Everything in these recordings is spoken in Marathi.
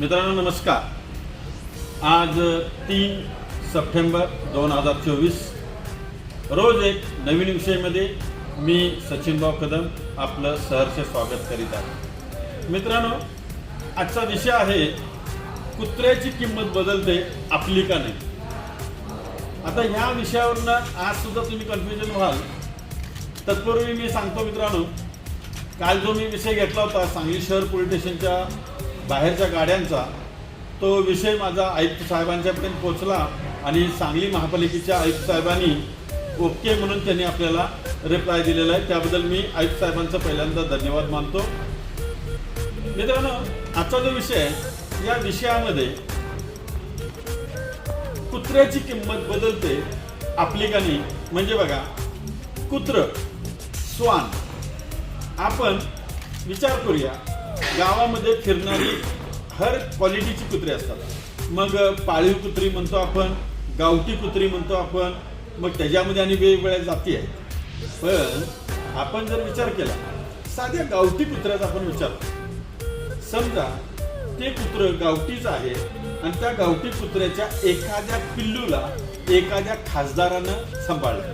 मित्रांनो नमस्कार. आज तीन सप्टेंबर दोन हजार चोवीस. रोज एक नवीन विषयामध्ये मी सचिनभाऊ कदम आपलं सहर्ष स्वागत करीत आहे. मित्रांनो आजचा विषय आहे कुत्र्याची किंमत बदलते आपली का नाही? आता ह्या विषयावरनं आज सुद्धा तुम्ही कन्फ्युजन व्हाल. तत्पूर्वी मी सांगतो मित्रांनो काल जो मी विषय घेतला होता सांगली शहर पोलीस स्टेशनच्या बाहेरच्या गाड्यांचा तो विषय माझा आयुक्त साहेबांच्यापर्यंत पोहोचला आणि सांगली महापालिकेच्या आयुक्त साहेबांनी ओके म्हणून त्यांनी आपल्याला रिप्लाय दिलेला आहे. त्याबद्दल मी आयुक्त साहेबांचा पहिल्यांदा धन्यवाद मानतो. मित्रांनो आजचा जो विषय आहे या विषयामध्ये कुत्र्याची किंमत बदलते आपलिकाने म्हणजे बघा कुत्र स्वान. आपण विचार करूया. गावामध्ये फिरणारी हर क्वालिटीची कुत्री असतात. मग पाळीव कुत्री म्हणतो आपण गावठी कुत्री म्हणतो आपण मग त्याच्यामध्ये आणि वेगवेगळ्या जाती आहेत. पण आपण जर विचार केला साध्या गावठी कुत्र्याचा आपण विचार समजा ते कुत्र गावठीच आहे आणि त्या गावठी कुत्र्याच्या एखाद्या पिल्लूला एखाद्या खासदारानं सांभाळलं.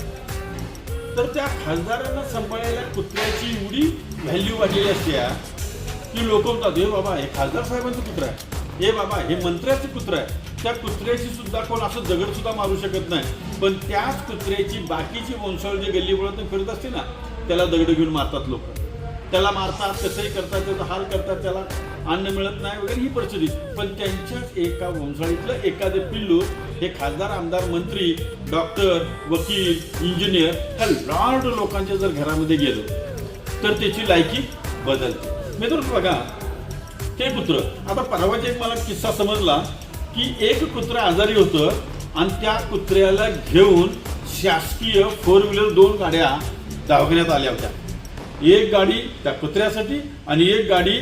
तर त्या खासदारांना सांभाळलेल्या कुत्र्याची एवढी व्हॅल्यू वाढलेली असते की लोक म्हणतात हे बाबा हे खासदार साहेबांचं कुत्र आहे. हे बाबा हे मंत्र्याचं कुत्र आहे. त्या कुत्र्याची सुद्धा कोण असं दगड सुद्धा मारू शकत नाही. पण त्याच कुत्र्याची बाकीची वंशावळ जे गल्लीबोळातून फिरत असते ना त्याला दगड घेऊन मारतात लोक. त्याला मारतात कसंही करतात त्याचा हाल करतात त्याला अन्न मिळत नाही वगैरे ही परिस्थिती. पण त्यांच्याच एका वंशाळीतलं एखादे पिल्लू हे खासदार आमदार मंत्री डॉक्टर वकील इंजिनियर ह्या लॉर्ड लोकांच्या जर घरामध्ये गेलो तर त्याची लायकी बदलते. मित्रांनो बघा ते कुत्र आता परवाचा एक मला किस्सा समजला की एक कुत्र आजारी होतं आणि त्या कुत्र्याला घेऊन शासकीय फोर व्हीलर दोन गाड्या दवाखान्यात आल्या होत्या. एक गाडी त्या कुत्र्यासाठी आणि एक गाडी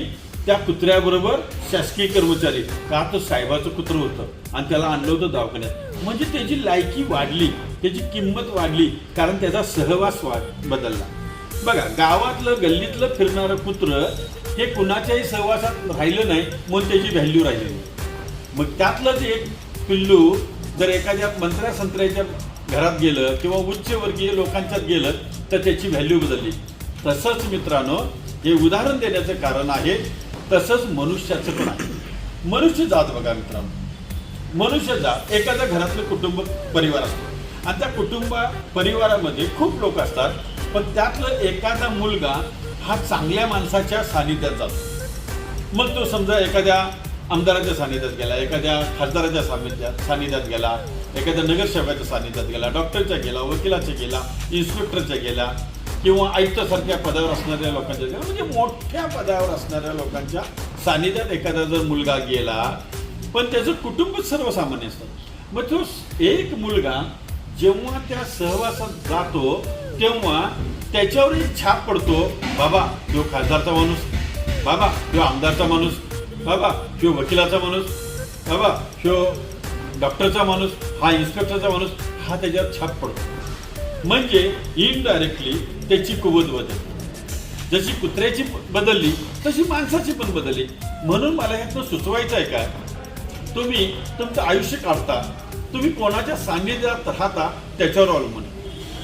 त्या कुत्र्याबरोबर शासकीय कर्मचारी का तर साहेबाचं कुत्र होतं आणि त्याला आणलं होतं दवाखान्यात. म्हणजे त्याची लायकी वाढली त्याची किंमत वाढली कारण त्याचा सहवास वाढ बदलला. बघा गावातलं गल्लीतलं फिरणारं कुत्र हे कुणाच्याही सहवासात राहिलं नाही म्हणून त्याची व्हॅल्यू राहिली नाही. मग त्यातलंच एक पिल्लू जर एखाद्या मंत्र्या संत्र्याच्या घरात गेलं किंवा उच्चवर्गीय लोकांच्यात गेलं तर त्याची व्हॅल्यू बदलली. तसंच मित्रांनो हे उदाहरण देण्याचं कारण आहे तसंच मनुष्याचं पण आहे. मनुष्य जात बघा मित्रांनो. मनुष्य जात एखाद्या घरातलं कुटुंब परिवार असतो. आणि त्या कुटुंब परिवारामध्ये खूप लोक असतात पण त्यातलं एखादा मुलगा हा चांगल्या माणसाच्या सानिध्यात जातो. मग तो समजा एखाद्या आमदाराच्या सानिध्यात गेला एखाद्या खासदाराच्या सानिध्यात सानिध्यात गेला एखाद्या नगरसेवकाच्या सानिध्यात गेला डॉक्टरच्या गेला वकिलाच्या गेला इन्स्पेक्टरच्या गेला किंवा आयुक्तासारख्या पदावर असणाऱ्या लोकांच्या गेला म्हणजे मोठ्या पदावर असणाऱ्या लोकांच्या सानिध्यात एखादा जर मुलगा गेला पण त्याचं कुटुंबच सर्वसामान्य असतं. मग तो एक मुलगा जेव्हा त्या सहवासात जातो तेव्हा त्याच्यावरही छाप पडतो. बाबा तो खासदारचा माणूस. बाबा तो आमदारचा माणूस. बाबा तो वकिलाचा माणूस. बाबा तो डॉक्टरचा माणूस. हा इन्स्पेक्टरचा माणूस. हा त्याच्यावर छाप पडतो. म्हणजे इनडायरेक्टली त्याची कुवत बदलते जशी कुत्र्याची बदलली तशी माणसाची पण बदलली. म्हणून मला यातनं सुचवायचं आहे काय तुम्ही तुमचं आयुष्य काढता. तुम्ही कोणाच्या सान्निध्यात राहता त्याच्यावर अवलंबून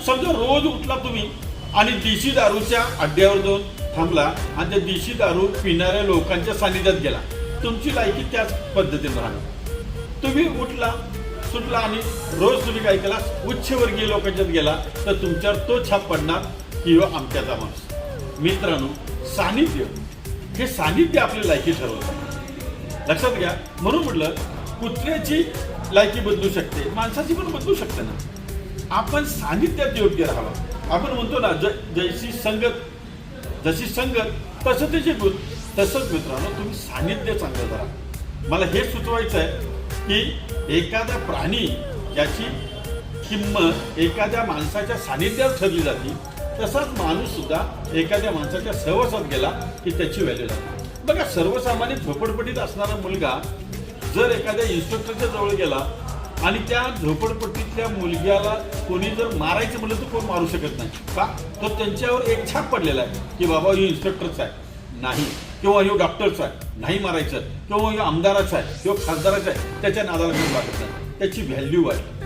समजा रोज उठला तुम्ही आणि देशी दारूच्या अड्ड्यावर जाऊन थांबला आणि त्या देशी दारू पिणाऱ्या लोकांच्या सानिध्यात गेला. तुमची लायकी त्याच पद्धतीने राहणार. तुम्ही उठला सुटला आणि रोज तुम्ही काय केला? उच्चवर्गीय लोकांच्यात गेला तर तुमच्यावर तो छाप पडणार की हो आमच्याचा माणूस. मित्रांनो सानिध्य हे सानिध्य आपली लायकी ठरवतं लक्षात घ्या म्हणून म्हटलं कुत्र्याची लायकी बदलू शकते माणसाची पण बदलू शकते ना. आपण सानिध्यात योग्य राहावं. आपण म्हणतो ना ज जैसी संगत जशी संगत तसं त्याचे गुण तसंच मित्रांनो तुम्ही सानिध्य चांगलं करा. मला हे सुचवायचं आहे की एखादा प्राणी ज्याची किंमत एखाद्या माणसाच्या सानिध्यात ठरली जाते तसाच माणूस सुद्धा एखाद्या माणसाच्या सहवासात गेला की त्याची व्हॅल्यू जाते. बघा सर्वसामान्य झोपडपटीत असणारा मुलगा जर एखाद्या इन्स्ट्रक्टरच्या जवळ गेला आणि त्या झोपडपट्टीतल्या मुलग्याला कोणी जर मारायचं म्हणलं तर कोण मारू शकत नाही. का? तर त्यांच्यावर एक छाप पडलेला आहे की बाबा ही इन्स्पेक्टरचा आहे. नाही. किंवा ह्यो डॉक्टरचा आहे. नाही मारायचं किंवा ह्यो आमदाराचा आहे. किंवा खासदाराचा आहे. त्याच्या नादाला घेऊन वाटत नाही. त्याची व्हॅल्यू आहे.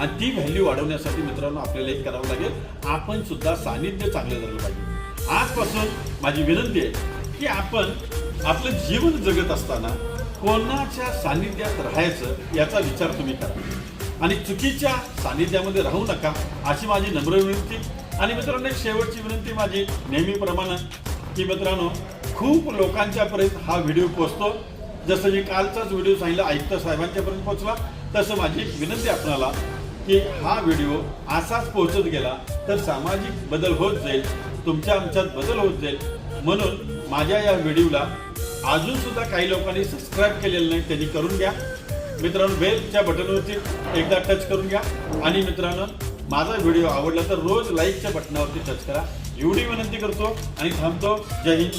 आणि ती व्हॅल्यू वाढवण्यासाठी मित्रांनो आपल्याला एक करावं लागेल. आपण सुद्धा सानिध्य चांगलं झालं पाहिजे. आजपासून माझी विनंती आहे की आपण आपलं जीवन जगत असताना कोणाच्या सानिध्यात राहायचं याचा विचार तुम्ही करा. आणि चुकीच्या सानिध्यामध्ये राहू नका अशी माझी नम्र विनंती. आणि मित्रांनो एक शेवटची विनंती माझी नेहमीप्रमाणे की मित्रांनो खूप लोकांच्यापर्यंत हा व्हिडिओ पोचतो जसं मी कालचाच व्हिडिओ सांगितला आयुक्त साहेबांच्यापर्यंत पोचला तसं माझी एक विनंती आपणाला की हा व्हिडिओ असाच पोहोचत गेला तर सामाजिक बदल होत जाईल तुमच्या आमच्यात बदल होत जाईल. म्हणून माझ्या या व्हिडिओला अजून सुद्धा काही लोकांनी सबस्क्राईब केलेलं नाही त्यांनी करून घ्या. मित्रांनो बेलच्या बटनवरती एकदा टच करून घ्या. आणि मित्रांनो माझा व्हिडिओ आवडला तर रोज लाईकच्या बटनावरती टच करा. एवढी विनंती करतो आणि थांबतो. जय हिंद.